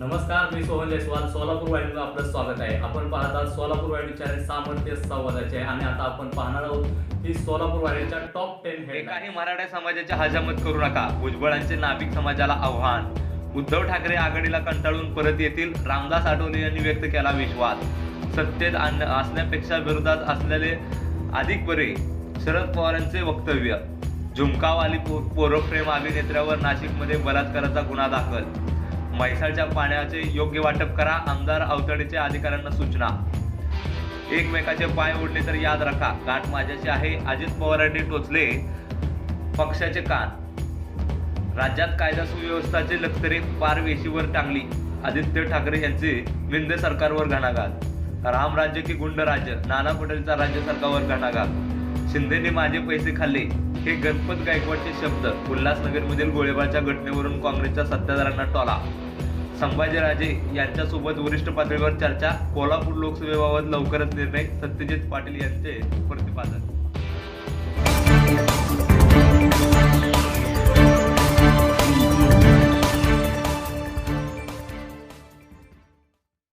नमस्कार मी सोहन जयस्वाल सोलापूर वाहिनीला आपलं स्वागत आहे. आपण पाहत आहात सोलापूर वाहिनी सामर्थ्य संवादाचे आणि आता आपण पाहणार आहोत की सोलापूर वाहिनीच्या टॉप टेन एकाही मराठा समाजाची हजामत करू नका. भुजबळांचे नाभिक समाजाला आव्हान. उद्धव ठाकरे आघाडीला कंटाळून परत येतील रामदास आठवले यांनी व्यक्त केला विश्वास. सत्तेत असण्यापेक्षा विरोधात असलेले अधिक बरे शरद पवारांचे वक्तव्य. झुमकावाली आली पोरं प्रेम अभिनेत्र्यावर नाशिकमध्ये बलात्काराचा गुन्हा दाखल. म्हैसाळच्या पाण्याचे योग्य वाटप करा. आमदार अवतडेच्या अधिकाऱ्यांना सूचना. एकमेकाचे पाय ओढले तर याद रखा. गाठ माझ्याची आहे. अजित पवारांनी टोचले पक्षाचे कान. राज्यात कायदा सुव्यवस्थाचे लष्करी पार वेशीवर टांगली. आदित्य ठाकरे यांचे विंध्य सरकारवर घणाघात. राम राज्य की गुंड राज्य. नाना पटेलचा राज्य सरकारवर घणाघात. शिंदेने माझे पैसे खाल्ले. हे गणपत गायकवाडचे शब्द उल्हासनगरमधील गोळीबारच्या घटनेवरून काँग्रेसच्या सत्ताधाऱ्यांना टोला. संभाजीराजे यांच्यासोबत वरिष्ठ पातळीवर चर्चा कोल्हापूर लोकसभेबाबत लवकरच निर्णय सत्यजित पाटील यांचे प्रतिपादन.